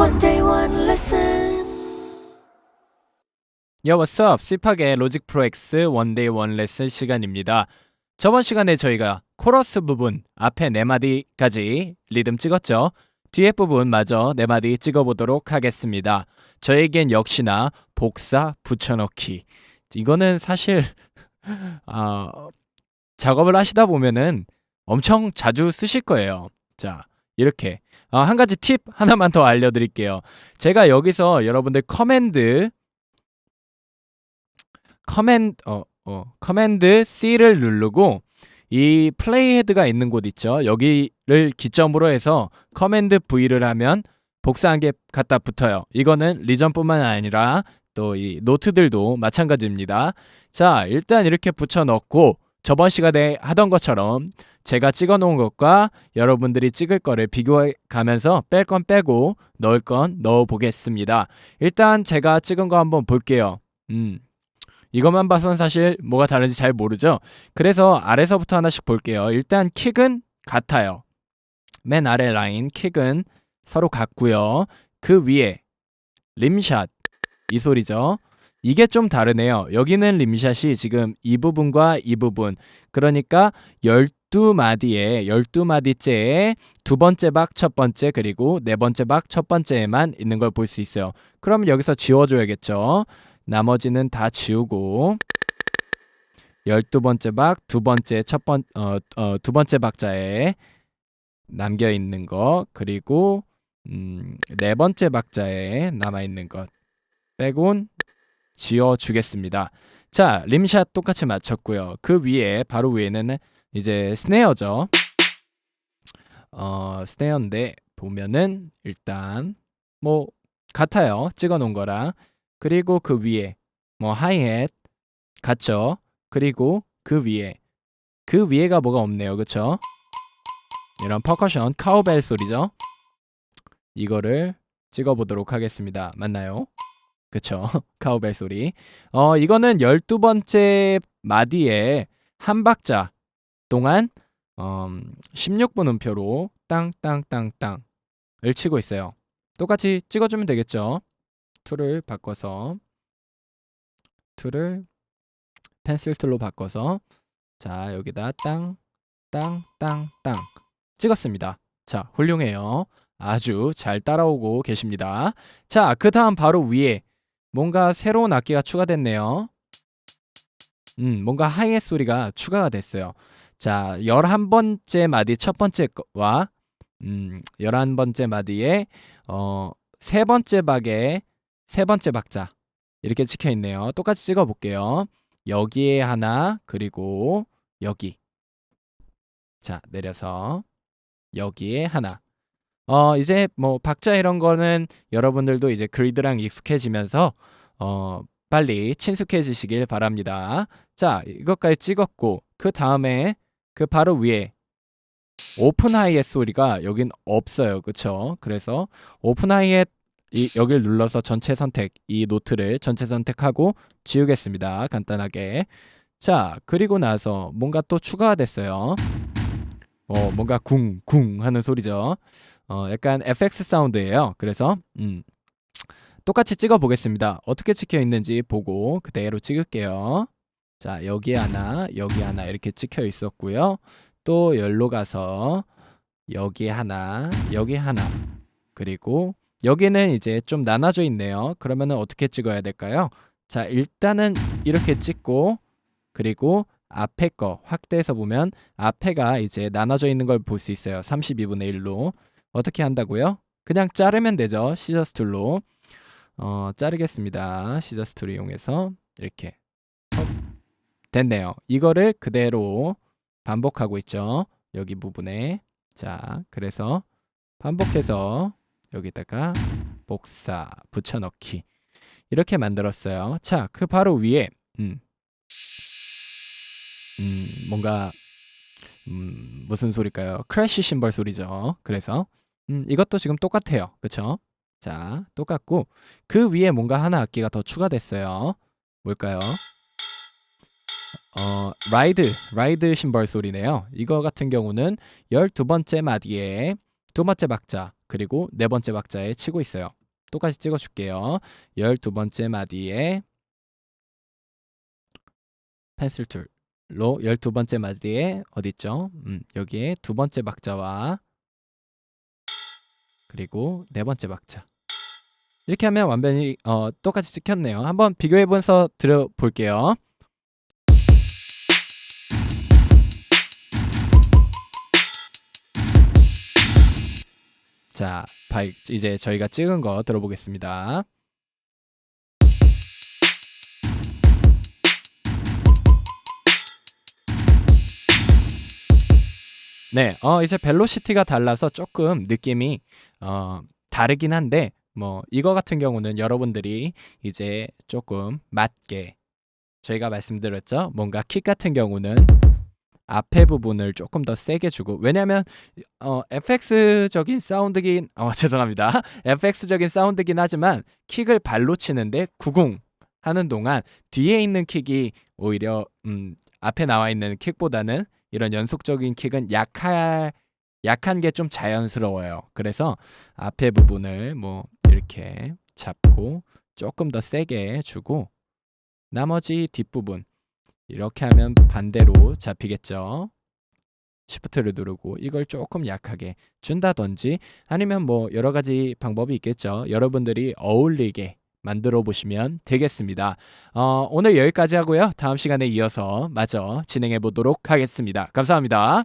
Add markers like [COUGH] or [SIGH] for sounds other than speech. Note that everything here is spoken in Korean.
One day, one lesson. Yo, what's up? 씹하게 로직 프로 X 원데이 원 레슨 시간입니다. 저번 시간에 저희가 코러스 부분 앞에 네 마디까지 리듬 찍었죠. 뒤에 부분 마저 네 마디 찍어보도록 하겠습니다. 저에겐 역시나 복사 붙여넣기. 이거는 사실 [LAUGHS] 아, 작업을 하시다 보면은 엄청 자주 쓰실 거예요. 자, 이렇게 아, 한 가지 팁 하나만 더 알려드릴게요. 제가 여기서 여러분들 커맨드 커맨드 어, 어, 커맨드 C를 누르고 이 플레이 헤드가 있는 곳 있죠. 여기를 기점으로 해서 커맨드 V를 하면 복사한 게 갖다 붙어요. 이거는 리전뿐만 아니라 또 이 노트들도 마찬가지입니다. 자, 일단 이렇게 붙여 넣고 저번 시간에 하던 것처럼 제가 찍어 놓은 것과 여러분들이 찍을 거를 비교해 가면서 뺄 건 빼고 넣을 건 넣어 보겠습니다. 일단 제가 찍은 거 한번 볼게요. 음. 이것만 봐서는 사실 뭐가 다른지 잘 모르죠. 그래서 아래서부터 하나씩 볼게요. 일단 킥은 같아요. 맨 아래 라인 킥은 서로 같고요. 그 위에 림샷 이 소리죠. 이게 좀 다르네요. 여기는 림샷이 지금 이 부분과 이 부분. 그러니까 12마디에 12마디째에 두 번째 박 첫 번째 그리고 네 번째 박 첫 번째에만 있는 걸 볼 수 있어요. 그럼 여기서 지워 줘야겠죠. 나머지는 다 지우고 열두 번째 박 두 번째 첫 번 어, 어, 두 번째 박자에 남겨 있는 거 그리고 음, 네 번째 박자에 남아 있는 것 빼곤 지워 주겠습니다. 자, 림샷 똑같이 맞췄고요. 그 위에 바로 위에는 이제 스네어죠. 어, 스네어인데 보면은 일단 뭐 같아요. 찍어 놓은 거랑 그리고 그 위에 뭐 하이햇 같죠? 그리고 그 위에 그 위에가 뭐가 없네요. 그쵸? 이런 퍼커션 카우벨 소리죠. 이거를 찍어 보도록 하겠습니다. 맞나요? 그쵸? [LAUGHS] 카우벨 소리. 어, 이거는 12번째 마디에 한 박자 동안 음, 16분 음표로 땅땅땅땅을 치고 있어요. 똑같이 찍어주면 되겠죠? 툴을 바꿔서 툴을 펜슬 툴로 바꿔서 자 여기다 땅 땅 땅 땅 찍었습니다. 자 훌륭해요. 아주 잘 따라오고 계십니다. 자 그 다음 바로 위에 뭔가 새로운 악기가 추가됐네요. 음 뭔가 하이햇 소리가 추가가 됐어요. 자 11번째 마디 첫 번째 거와 음 11번째 마디에 어 세 번째 박에 세 번째 박자 이렇게 찍혀 있네요. 똑같이 찍어 볼게요. 여기에 하나 그리고 여기 자 내려서 여기에 하나 어 이제 뭐 박자 이런 거는 여러분들도 이제 그리드랑 익숙해지면서 어 빨리 친숙해지시길 바랍니다. 자 이것까지 찍었고 그 다음에 그 바로 위에 오픈 하이햇 소리가 여긴 없어요. 그쵸? 그래서 오픈 하이햇 이 여기를 눌러서 전체 선택 이 노트를 전체 선택하고 지우겠습니다. 간단하게. 자, 그리고 나서 뭔가 또 추가가 됐어요. 어, 뭔가 쿵쿵 하는 소리죠. 어, 약간 FX 사운드예요. 그래서 음. 똑같이 찍어 보겠습니다. 어떻게 찍혀 있는지 보고 그대로 찍을게요. 자, 여기 하나, 여기 하나 이렇게 찍혀 있었고요. 또 열로 가서 여기 하나, 여기 하나. 그리고 여기는 이제 좀 나눠져 있네요. 그러면은 어떻게 찍어야 될까요? 자, 일단은 이렇게 찍고 그리고 앞에 거 확대해서 보면 앞에가 이제 나눠져 있는 걸 볼 수 있어요. 32분의 1로. 어떻게 한다고요? 그냥 자르면 되죠. 시저스 툴로. 어, 자르겠습니다. 시저스 툴을 이용해서 이렇게 헉. 됐네요. 이거를 그대로 반복하고 있죠. 여기 부분에. 자, 그래서 반복해서 여기다가 복사 붙여넣기 이렇게 만들었어요. 자, 그 바로 위에 음, 음 뭔가 음, 무슨 소리일까요? 크래쉬 심벌 소리죠. 그래서 음, 이것도 지금 똑같아요. 그쵸? 자, 똑같고 그 위에 뭔가 하나 악기가 더 추가됐어요. 뭘까요? 어, 라이드, 라이드 심벌 소리네요. 이거 같은 경우는 12번째 마디에 두 번째 박자 그리고 네 번째 박자에 치고 있어요. 똑같이 찍어줄게요. 열두 번째 마디에 펜슬 툴 로 열두 번째 마디에 어디 있죠? 음, 여기에 두 번째 박자와 그리고 네 번째 박자 이렇게 하면 완전히 어, 똑같이 찍혔네요. 한번 비교해보면서 들어볼게요. 자, 바- 이제 저희가 찍은 거 들어보겠습니다. 네, 어, 이제 벨로시티가 달라서 조금 느낌이 어, 다르긴 한데 뭐 이거 같은 경우는 여러분들이 이제 조금 맞게 저희가 말씀드렸죠. 뭔가 킥 같은 경우는 앞에 부분을 조금 더 세게 주고 왜냐면 어 FX적인 사운드긴 어 [LAUGHS] 죄송합니다. FX적인 사운드긴 하지만 킥을 발로 치는데 구궁 하는 동안 뒤에 있는 킥이 오히려 음 앞에 나와 있는 킥보다는 이런 연속적인 킥은 약할 약한 게 좀 자연스러워요. 그래서 앞에 부분을 뭐 이렇게 잡고 조금 더 세게 주고 나머지 뒷부분 이렇게 하면 반대로 잡히겠죠. 시프트를 누르고 이걸 조금 약하게 준다든지 아니면 뭐 여러 가지 방법이 있겠죠. 여러분들이 어울리게 만들어 보시면 되겠습니다. 어, 오늘 여기까지 하고요. 다음 시간에 이어서 마저 진행해 보도록 하겠습니다. 감사합니다.